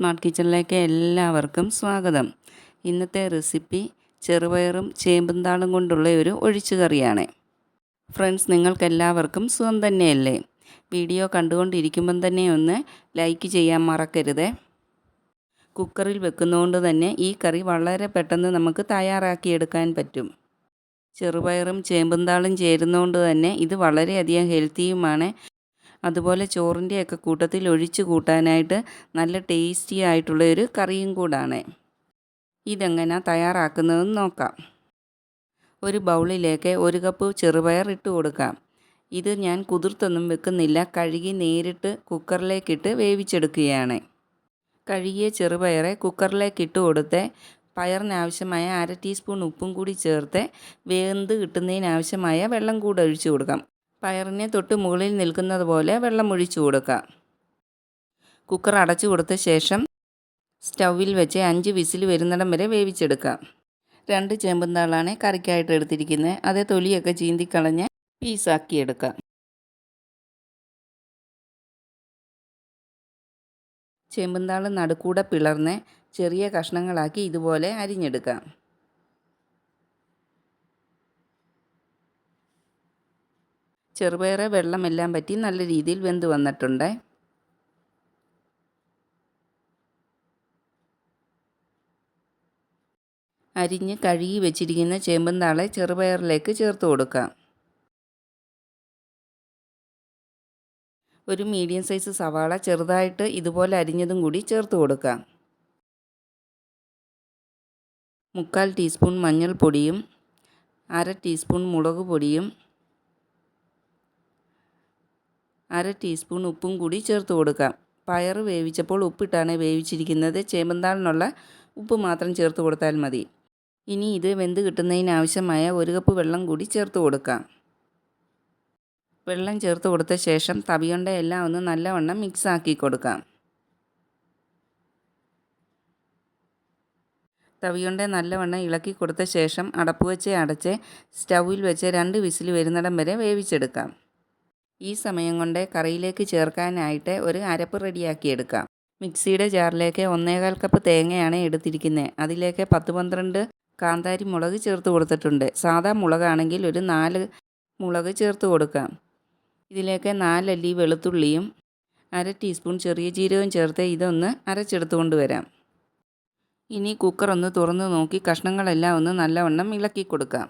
Smart കിച്ചണിലേക്ക് എല്ലാവർക്കും സ്വാഗതം. ഇന്നത്തെ റെസിപ്പി ചെറുപയറും ചേമ്പും താളും കൊണ്ടുള്ള ഒരു ഒഴിച്ചുകറിയാണ്. ഫ്രണ്ട്സ് നിങ്ങൾക്കെല്ലാവർക്കും സുഖം തന്നെയല്ലേ? വീഡിയോ കണ്ടുകൊണ്ടിരിക്കുമ്പം തന്നെ ഒന്ന് ലൈക്ക് ചെയ്യാൻ മറക്കരുത്. കുക്കറിൽ വെക്കുന്നതുകൊണ്ട് തന്നെ ഈ കറി വളരെ പെട്ടെന്ന് നമുക്ക് തയ്യാറാക്കിയെടുക്കാൻ പറ്റും. ചെറുപയറും ചേമ്പും താളും ചേരുന്നതുകൊണ്ട് തന്നെ ഇത് വളരെയധികം ഹെൽത്തിയുമാണ്. അതുപോലെ ചോറിന്റെയൊക്കെ കൂട്ടത്തിൽ ഒഴിച്ച് കൂട്ടാനായിട്ട് നല്ല ടേസ്റ്റി ആയിട്ടുള്ള ഒരു കറിയും കൂടാണ്. ഇതെങ്ങനെ തയ്യാറാക്കുന്നതെന്ന് നോക്കാം. ഒരു ബൗളിലേക്ക് ഒരു കപ്പ് ചെറുപയർ ഇട്ട് കൊടുക്കാം. ഇത് ഞാൻ കുതിർത്തൊന്നും വെക്കുന്നില്ല. കഴുകി നേരിട്ട് കുക്കറിലേക്കിട്ട് വേവിച്ചെടുക്കുകയാണ്. കഴുകിയ ചെറുപയറെ കുക്കറിലേക്കിട്ട് കൊടുത്ത് പയറിനാവശ്യമായ അര ടീസ്പൂൺ ഉപ്പും കൂടി ചേർത്ത് വേന്ത് കിട്ടുന്നതിനാവശ്യമായ വെള്ളം കൂടെ ഒഴിച്ചു കൊടുക്കാം. പയറിനെ തൊട്ട് മുകളിൽ നിൽക്കുന്നത് പോലെ വെള്ളം ഒഴിച്ചു കൊടുക്കുക. കുക്കർ അടച്ചു കൊടുത്ത ശേഷം സ്റ്റൗവിൽ വെച്ച് അഞ്ച് വിസിൽ വരുന്നിടം വരെ വേവിച്ചെടുക്കാം രണ്ട് ചേമ്പുന്താളാണ് കറിക്കായിട്ട് എടുത്തിരിക്കുന്നത്. അതേ തൊലിയൊക്കെ ചീന്തിക്കളഞ്ഞ് പീസാക്കി എടുക്കാം ചേമ്പുന്താൾ നടുക്കൂടെ പിളർന്ന് ചെറിയ കഷ്ണങ്ങളാക്കി ഇതുപോലെ അരിഞ്ഞെടുക്കാം ചെറുപയറ് വെള്ളമെല്ലാം പറ്റി നല്ല രീതിയിൽ വെന്ത് വന്നിട്ടുണ്ട്. അരിഞ്ഞ് കഴുകി വെച്ചിരിക്കുന്ന ചേമ്പന്താളെ ചെറുപയറിലേക്ക് ചേർത്ത് കൊടുക്കാം. ഒരു മീഡിയം സൈസ് സവാള ചെറുതായിട്ട് ഇതുപോലെ അരിഞ്ഞതും കൂടി ചേർത്ത് കൊടുക്കാം. മുക്കാൽ ടീസ്പൂൺ മഞ്ഞൾപ്പൊടിയും അര ടീസ്പൂൺ മുളക് പൊടിയും അര ടീസ്പൂൺ ഉപ്പും കൂടി ചേർത്ത് കൊടുക്കാം. പയർ വേവിച്ചപ്പോൾ ഉപ്പിട്ടാണ് വേവിച്ചിരിക്കുന്നത്. ചേമ്പന്താളിനുള്ള ഉപ്പ് മാത്രം ചേർത്ത് കൊടുത്താൽ മതി. ഇനി ഇത് വെന്ത് കിട്ടുന്നതിനാവശ്യമായ ഒരു കപ്പ് വെള്ളം കൂടി ചേർത്ത് കൊടുക്കാം. വെള്ളം ചേർത്ത് കൊടുത്ത ശേഷം തവിയൊണ്ട എല്ലാം ഒന്ന് നല്ലവണ്ണം മിക്സ് ആക്കി കൊടുക്കാം. തവിയൊണ്ട നല്ലവണ്ണം ഇളക്കി കൊടുത്ത ശേഷം അടപ്പ് വെച്ച് അടച്ച് സ്റ്റൗവിൽ വെച്ച് രണ്ട് വിസിൽ വരുന്നിടം വരെ വേവിച്ചെടുക്കാം. ഈ സമയം കൊണ്ട് കറിയിലേക്ക് ചേർക്കാനായിട്ട് ഒരു അരപ്പ് റെഡിയാക്കിയെടുക്കാം മിക്സിയുടെ ജാറിലേക്ക് ഒന്നേകാൽ കപ്പ് തേങ്ങയാണ് എടുത്തിരിക്കുന്നത് അതിലേക്ക് പത്ത് പന്ത്രണ്ട് കാന്താരി മുളക് ചേർത്ത് കൊടുത്തിട്ടുണ്ട്. സാധാ മുളകാണെങ്കിൽ ഒരു നാല് മുളക് ചേർത്ത് കൊടുക്കാം. ഇതിലേക്ക് നാലല്ലി വെളുത്തുള്ളിയും അര ടീസ്പൂൺ ചെറിയ ജീരകവും ചേർത്ത് ഇതൊന്ന് അരച്ചെടുത്ത് കൊണ്ടുവരാം ഇനി കുക്കർ ഒന്ന് തുറന്ന് നോക്കി കഷ്ണങ്ങളെല്ലാം ഒന്ന് നല്ലവണ്ണം ഇളക്കി കൊടുക്കാം.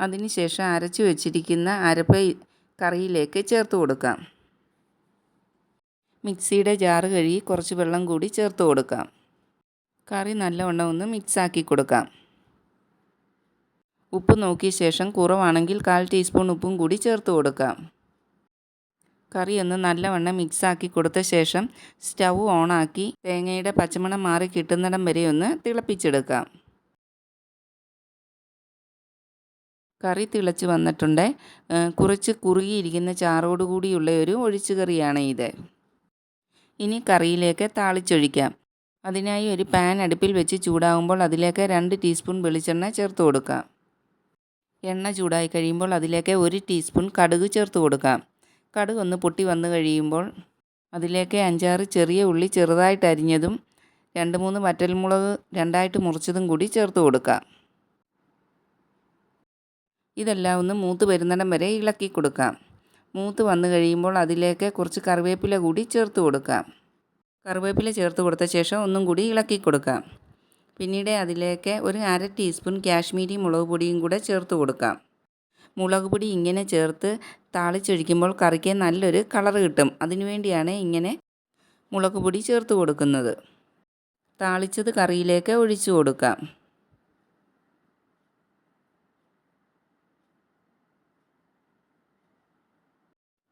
അതിനുശേഷം അരച്ചു വെച്ചിരിക്കുന്ന അരപ്പ് കറിയിലേക്ക് ചേർത്ത് കൊടുക്കാം. മിക്സിയുടെ ജാറ് കഴുകി കുറച്ച് വെള്ളം കൂടി ചേർത്ത് കൊടുക്കാം. കറി നല്ലവണ്ണം ഒന്ന് മിക്സാക്കി കൊടുക്കാം. ഉപ്പ് നോക്കിയ ശേഷം കുറവാണെങ്കിൽ കാൽ ടീസ്പൂൺ ഉപ്പും കൂടി ചേർത്ത് കൊടുക്കാം. കറി ഒന്ന് നല്ലവണ്ണം മിക്സാക്കി കൊടുത്ത ശേഷം സ്റ്റൗ ഓണാക്കി തേങ്ങയുടെ പച്ചമണം മാറി കിട്ടുന്നിടം വരെ ഒന്ന് തിളപ്പിച്ചെടുക്കാം. കറി തിളച്ച് വന്നിട്ടുണ്ട്. കുറച്ച് കുറുകിയിരിക്കുന്ന ചാറോടുകൂടിയുള്ള ഒരു ഒഴിച്ചു കറിയാണ് ഇത്. ഇനി കറിയിലേക്ക് താളിച്ചൊഴിക്കാം. അതിനായി ഒരു പാൻ അടുപ്പിൽ വെച്ച് ചൂടാകുമ്പോൾ അതിലേക്ക് രണ്ട് ടീസ്പൂൺ വെളിച്ചെണ്ണ ചേർത്ത് കൊടുക്കാം. എണ്ണ ചൂടായി കഴിയുമ്പോൾ അതിലേക്ക് ഒരു ടീസ്പൂൺ കടുക് ചേർത്ത് കൊടുക്കാം. കടുക് ഒന്ന് പൊട്ടി വന്നു കഴിയുമ്പോൾ അതിലേക്ക് അഞ്ചാറ് ചെറിയ ഉള്ളി ചെറുതായിട്ട് അരിഞ്ഞതും രണ്ട് മൂന്ന് വറ്റൽമുളക് രണ്ടായിട്ട് മുറിച്ചതും കൂടി ചേർത്ത് കൊടുക്കാം. ഇതെല്ലാം ഒന്ന് മൂത്ത് വരുന്നിടം വരെ ഇളക്കി കൊടുക്കാം. മൂത്ത് വന്നു കഴിയുമ്പോൾ അതിലേക്ക് കുറച്ച് കറിവേപ്പില കൂടി ചേർത്ത് കൊടുക്കാം. കറിവേപ്പില ചേർത്ത് കൊടുത്ത ശേഷം ഒന്നും കൂടി ഇളക്കി കൊടുക്കാം. പിന്നീട് അതിലേക്ക് ഒരു അര ടീസ്പൂൺ കാശ്മീരി മുളക് പൊടിയും കൂടെ ചേർത്ത് കൊടുക്കാം. മുളക് പൊടി ഇങ്ങനെ ചേർത്ത് താളിച്ചൊഴിക്കുമ്പോൾ കറിക്ക് നല്ലൊരു കളർ കിട്ടും. അതിനുവേണ്ടിയാണ് ഇങ്ങനെ മുളക് പൊടി ചേർത്ത് കൊടുക്കുന്നത്. താളിച്ചത് കറിയിലേക്ക് ഒഴിച്ചു കൊടുക്കാം.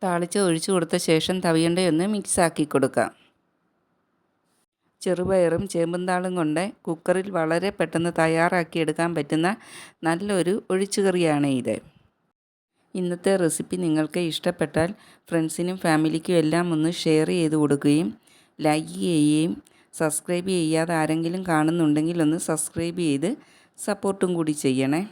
താളിച്ച് ഒഴിച്ചു കൊടുത്ത ശേഷം തവിയണ്ടയൊന്ന് മിക്സാക്കി കൊടുക്കാം. ചെറുപയറും ചേമ്പുംതാളും കൊണ്ട് കുക്കറിൽ വളരെ പെട്ടെന്ന് തയ്യാറാക്കിയെടുക്കാൻ പറ്റുന്ന നല്ലൊരു ഒഴിച്ചുകറിയാണ് ഇത്. ഇന്നത്തെ റെസിപ്പി നിങ്ങൾക്ക് ഇഷ്ടപ്പെട്ടാൽ ഫ്രണ്ട്സിനും ഫാമിലിക്കും എല്ലാം ഒന്ന് ഷെയർ ചെയ്ത് കൊടുക്കുകയും ലൈക്ക് ചെയ്യുകയും സബ്സ്ക്രൈബ് ചെയ്യാതെ ആരെങ്കിലും കാണുന്നുണ്ടെങ്കിൽ ഒന്ന് സബ്സ്ക്രൈബ് ചെയ്ത് സപ്പോർട്ടും കൂടി ചെയ്യണേ.